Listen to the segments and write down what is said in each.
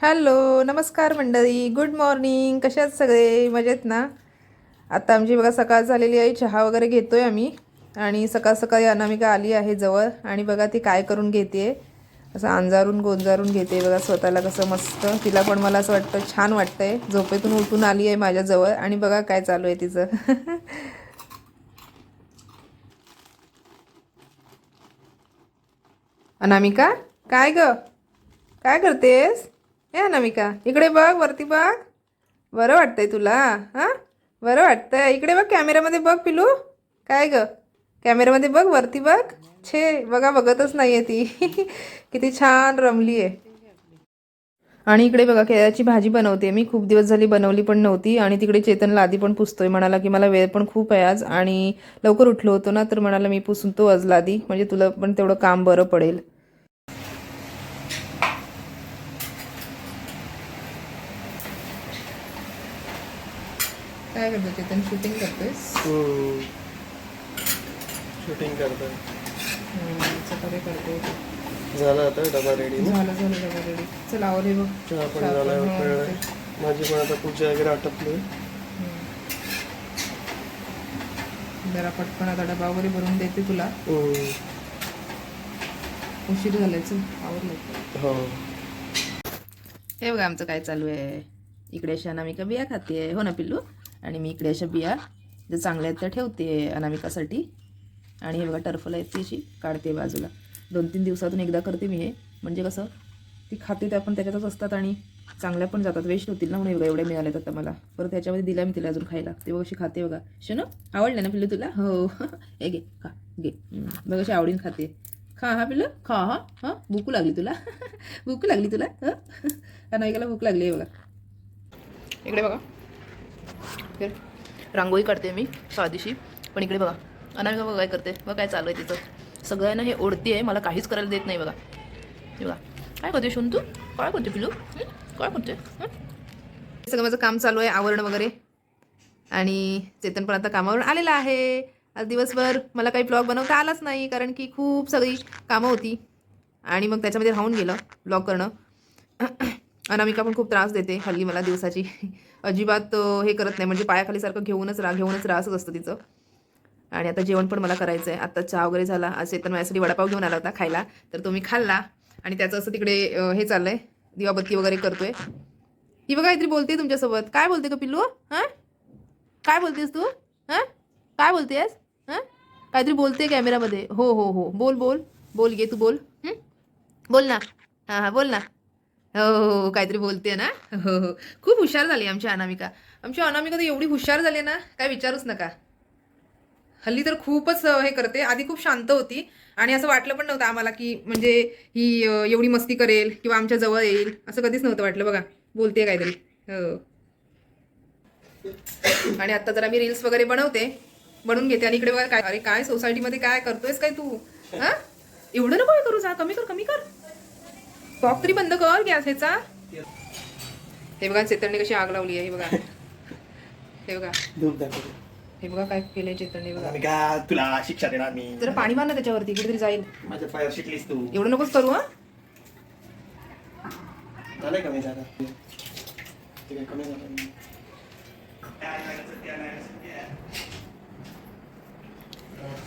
Hello नमस्कार मंडळी. Good morning कशा आहेत सगळे? मजेत ना? आता आमची बघा सकाळ झालेली आहे. चहा वगैरे घेतो आहे आम्ही. आणि सकाळ सकाळी अनामिका आली आहे जवळ. आणि बघा ती काय करून घेते. असं अंजारून गोंजारून घेते. बघा स्वतःला कसं मस्त. तिला पण मला असं वाटतं छान वाटतं आहे झोपेतून उठून आली आहे माझ्याजवळ आणि बघा काय चालू आहे तिचं. अनामिका काय ग? काय करतेस? हे अनामिका इकडे बघ वरती बघ. बरं वाटतंय तुला हां? बरं वाटतंय. इकडे बघ कॅमेऱ्यामध्ये बघ पिलू. काय ग? कॅमेऱ्यामध्ये बघ वरती बघ. छे बघा बघतच नाही आहे ती. किती छान रमली आहे आणि इकडे बघा केळ्याची भाजी बनवते मी खूप दिवस झाली बनवली पण नव्हती आणि तिकडे चेतनला आधी पण पुसतोय. म्हणाला की मला वेळ पण खूप आहे आज. आणि लवकर उठलो होतो ना तर म्हणाला मी पुसून तो आज लादी. म्हणजे तुला पण तेवढं काम बरं पडेल. काय करतो चेतन शूटिंग करतोयस शूटिंग करतोय. चपाती करतोय झालं आता डबा रेडी झालं झालं डबा रेडी चल आवडे बघ. चहा पण वेळ माझी पण आता पूजा वगैरे आटपली जरा पटकन आता डबा वगैरे भरून देते तुला. उशीर झालाय चल आवडलं हो. हे बघा आमचं काय चालू आहे. इकडे अशा अनामिका बिया खाते हो ना पिल्लू? आणि मी इकडे अशा बिया ज्या चांगल्या आहेत त्या ठेवते अनामिकासाठी. आणि हे बघा टर्फला आहेत ती अशी काढते बाजूला. दोन तीन दिवसातून एकदा करते मी हे. म्हणजे कसं ती खाते त्या पण त्याच्यातच असतात आणि चांगल्या पण जातात. वेस्ट होतील ना म्हणून बघा एवढ्या मिळाल्यात आता मला. परत त्याच्यामध्ये दिल्या मी तिला अजून खायला. ते बघ अशी खाते बघा. शनो आवडलं ना पिल्लू तुला? हो. हे घे खा घे. बघ अशी आवडीन खाते. खा हा पिल्लू? खा हा. हां? भूक लागली तुला? भूक लागली तुला? हं? अनामिकाला भूक लागली आहे बघा. इकडे बघा. रांगोळी काढते मी साधीशी. पण इकडे बघा अनामिका बघा काय करते बघा काय चालू आहे तिचं. सगळ्यांना हे ओढती आहे मला काहीच करायला देत नाही बघा. बघा काय करते शोन तू? काय करते पिलू काय करते सगळं माझं काम चालू आहे आवरण वगैरे. आणि चेतन पण आता कामावरून आलेला आहे. आज दिवसभर मला काही ब्लॉग बनवता आलाच नाही कारण की खूप सगळी कामं होती. आणि मग त्याच्यामध्ये राहून गेलं ब्लॉग करणं. अनामिका पण खूप त्रास देते हल्ली मला दिवसाची. अजिबात हे करत नाही. म्हणजे पायाखाली सारखं घेऊनच राहा घेऊनच राहा असंच असतं तिचं. आणि आता जेवण पण मला करायचं आहे आता चहा वगैरे झाला. आज चेतन माझ्यासाठी वडापाव घेऊन आला होता खायला. तर तो मी खाल्ला. आणि त्याचं असं तिकडे हे चाललं आहे दिवाबत्ती वगैरे करतोय. ती बघा काहीतरी बोलते तुमच्यासोबत. काय बोलते का पिल्लू? हां? काय बोलतेस तू? हां? काय बोलतेस? हां? काहीतरी बोलते कॅमेरामध्ये. हो हो हो. बोल बोल. बोल घे तू बोल. बोल ना. हां हां. बोल ना. हो हो, हो हो काहीतरी बोलते ना? हो हो. खूप हुशार झाली आमची अनामिका. आमची अनामिका तर एवढी हुशार झाली ना काय विचारूच नका. हल्ली तर खूपच हे करते. आधी खूप शांत होती आणि असं वाटलं पण नव्हतं आम्हाला की म्हणजे ही एवढी मस्ती करेल किंवा आमच्या जवळ येईल. असं कधीच नव्हतं वाटलं बघा. बोलते काहीतरी. हो. आणि आता जरा मी रील्स वगैरे बनवते. बनवून घेते आणि इकडे बघा काय अरे काय सोसायटीमध्ये काय करतोयस काय तू? हा? एवढं नको करू जा. कमी कर कमी कर. कॉक तरी बंद कर गॅस ह्याचा. हे बघा चेतनने कशी आग लावली आहे हे बघा. हे बघा. दाखवतो हे बघा काय केलंय चेतनने बघा. आणि का तुला शिक्षा देणार मी? जरा पाणी मार ना त्याच्यावरती कुठेतरी जाईल. माझ्या पायावर शिकलीस तू. एवढं नकोच करू हा? झालंय कमी झालं ते काय कमी झालं.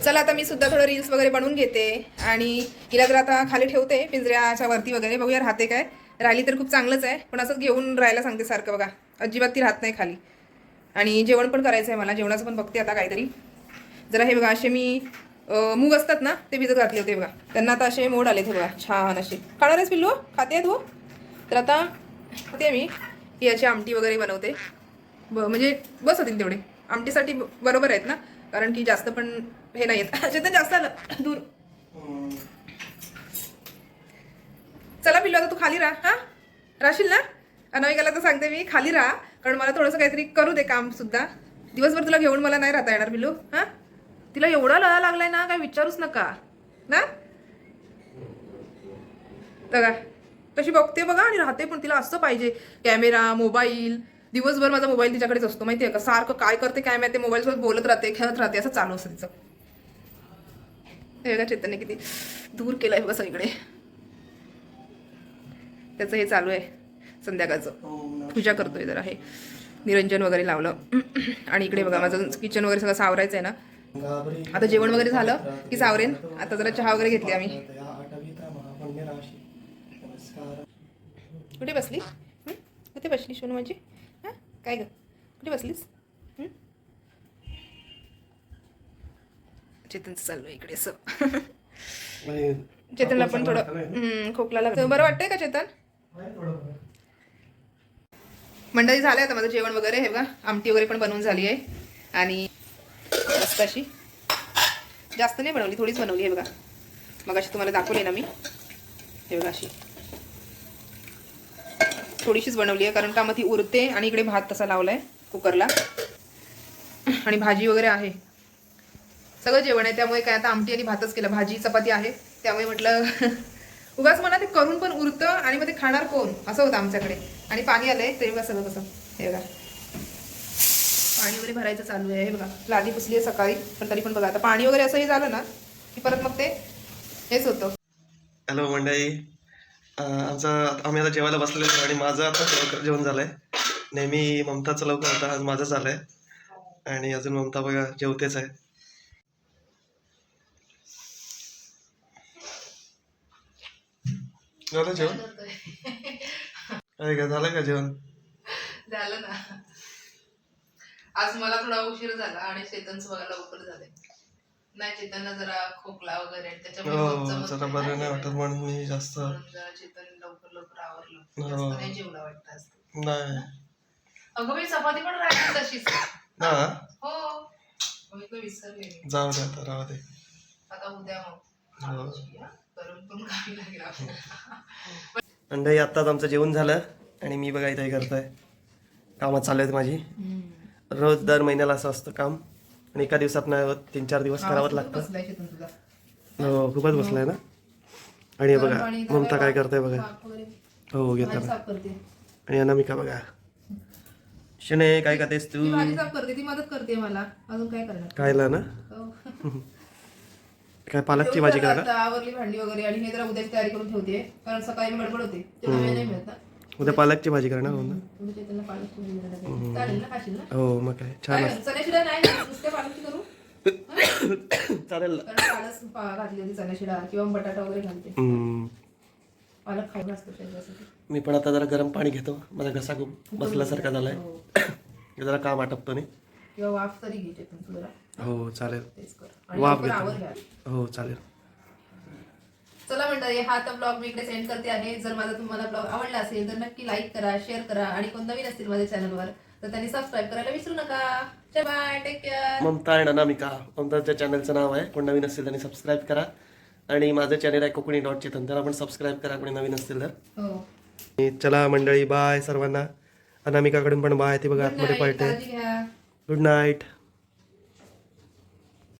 चला आता मी सुद्धा थोडं रील्स वगैरे बनवून घेते. आणि हिला जर आता खाली ठेवते पिंजऱ्याच्या वरती वगैरे. बघूया राहते काय. राहिली तर खूप चांगलंच आहे. पण असंच घेऊन राहायला सांगते सारखं बघा. अजिबात ती राहत नाही खाली. आणि जेवण पण करायचं आहे मला. जेवणाचं पण बघते आता काहीतरी. जरा हे बघा असे मी मूग असतात ना ते भिजत घातले होते बघा. त्यांना आता असे मोड आले ते बघा. छान असे. खाणार आहेस पिल्लू हो? खाते तू? तर आता ते मी. की याची आमटी वगैरे बनवते. ब म्हणजे बस होतील तेवढे. आमटीसाठी बरोबर आहेत ना? कारण की जास्त पण हे नाही येत जास्त आलं. दूर. चला पिल्लू आता तू खाली राहा. हा? राहशील ना? अनामिकाला तर सांगते मी खाली राहा. कारण मला थोडंसं काहीतरी करू दे काम सुद्धा. दिवसभर तुला घेऊन मला नाही राहता येणार पिल्लू. हा? तिला एवढा लळा लागलाय ना काय विचारूच नका. ना? बघा. तशी बघते बघा आणि राहते पण तिला असं पाहिजे. कॅमेरा मोबाईल दिवसभर माझा मोबाईल तिच्याकडेच असतो माहिती आहे का? सारखं काय करते काय माहिती मोबाईल सोबत बोलत राहते खेळत राहते असं चालू असतं तिचं. हे बघा चेतनने किती दूर केलंय बघा सगळीकडे. त्याचं हे चालू आहे संध्याकाळचं. हो ना. पूजा करतोय जरा हे. निरंजन वगैरे लावलं. आणि इकडे बघा माझं किचन वगैरे सगळं सावरायचं आहे ना. आता जेवण वगैरे झालं की सावरेन? आता जरा चहा वगैरे घेतली आम्ही. कुठे बसली? हं? कुठे बसली सोनू माझी? हां काय ग? कुठे बसलीस? हं? चेतनचं चालू आहे इकडे असं. म्हणजे चेतनला पण थोडं हं, खोकला लागतो बरं वाटतंय का चेतन? मंडळी झालं आता माझं जेवण वगैरे हे बघा आमटी वगैरे पण बनवून झाली आहे. आणि मस्त अशी जास्त नाही बनवली थोडीच बनवली आहे बघा. मग अशी तुम्हाला दाखवली ना मी. हे बघा अशी. थोडीशीच बनवली आहे कारण का मग ती उरते आणि इकडे भात तसा लावलाय कुकरला. आणि भाजी वगैरे आहे. सगळं जेवण आहे त्यामुळे काय आता आमटी आणि भातच केलं. भाजी चपाती आहे. त्यामुळे म्हटलं उगाच मला ते करून पण उरतं आणि मग ते खाणार कोण? असं होतं आमच्याकडे. आणि पाणी आलंय ते बघा सगळं कसं हे बघा. पाणी वगैरे भरायचं चालू आहे हे बघा. लादी पुसली आहे सकाळी पण तरी पण बघा. आता पाणी वगैरे असं हे झालं ना की परत मग ते हेच होतं. हॅलो मंडळी. आमचं आम्ही आता जेवायला बसलेलो आहे आणि माझं आता लवकर जेवण झालंय. नेहमी ममताचं लवकर होता आज माझं झालंय. आणि अजून ममता बघा जेवतेच आहे. झालं जेवण? काय का झालं का जेवण? झालं ना. आज मला थोडा उशीर झाला आणि चेतनचं बघा लवकर झालंय. नाही चेतनला जरा खोकला वगैरे आणि त्याच्यामुळे हो जरा बरं नाही वाटत म्हणून मी जास्त म्हणून जरा चेतन लवकर लवकर आवरलं. हो. जास्त नाही जेवला वाटतं आज. नाही. अगं मी चपाती पण राहिली तशीच. ना हो. मी तर विसरले जाऊ दे आता राहू दे. आता उद्या मग. हो. खायची. करून पण खावी लागेल आपल्याला. मंडळी आत्ताच आमचं जेवण झालं आणि मी बघा इथे करतोय. कामात चालू आहेत माझी. रोज दर महिन्याला असं असतं काम. आणि एका दिवसात तीन चार दिवस करावंच लागतं. हो खूपच बसलाय ना? आणि हे बघा ममता काय करते बघा. वगैरे? हो भाजी घेतला साफ करते. आणि अनामिका बघा. शने काय करतेस तू? करते ती मदत करते मला. अजून काय करणार? खायला ना? हो. काय पालकची भाजी जरा करा आता आवरली भांडी वगैरे आणि हे जरा उद्याची तयारी करून ठेवते. कारण सकाळी गडबड होते नाही उद्या पालकची भाजी करणार हो ना? हो मग काय छान चालेल ना. कारण कालच पा- घातली होती चण्याशिडा किंवा बटाटा वगैरे घालते. हम्म. पालक खाऊ असतो शरीरासाठी. मी पण आता जरा गरम पाणी घेतो. माझा घसा खूप बसल्यासारखा झालाय. हो. जरा काम आटपतो नाही. किंवा वाफ तरी घे चेतन तू जरा. हो चालेल. तेच कर. आणि वाफ लवकर घेतो. आवर घ्या हो चालेल. चला मंडळी हा आता ब्लॉग मी इकडे सेंड करते आहे. जर माझा तुम्हाला ब्लॉग आवडला असेल तर नक्की लाईक करा शेअर करा आणि कोण नवीन असतील माझ्या चॅनलवर तर त्यांनी सबस्क्राईब करायला विसरू नका. बाय टेक केअर ममता आणि अनामिका ममताच्या चॅनलचं नाव आहे. कोण नवीन असतील त्यांनी सबस्क्राईब करा. आणि माझं चॅनल आहे कोकणी डॉट चेतन त्याला पण सबस्क्राईब करा कोणी नवीन असतील तर. हो. चला मंडळी बाय सर्वांना. अनामिकाकडून पण बाय ती बघा आतमध्ये घ्या. Good night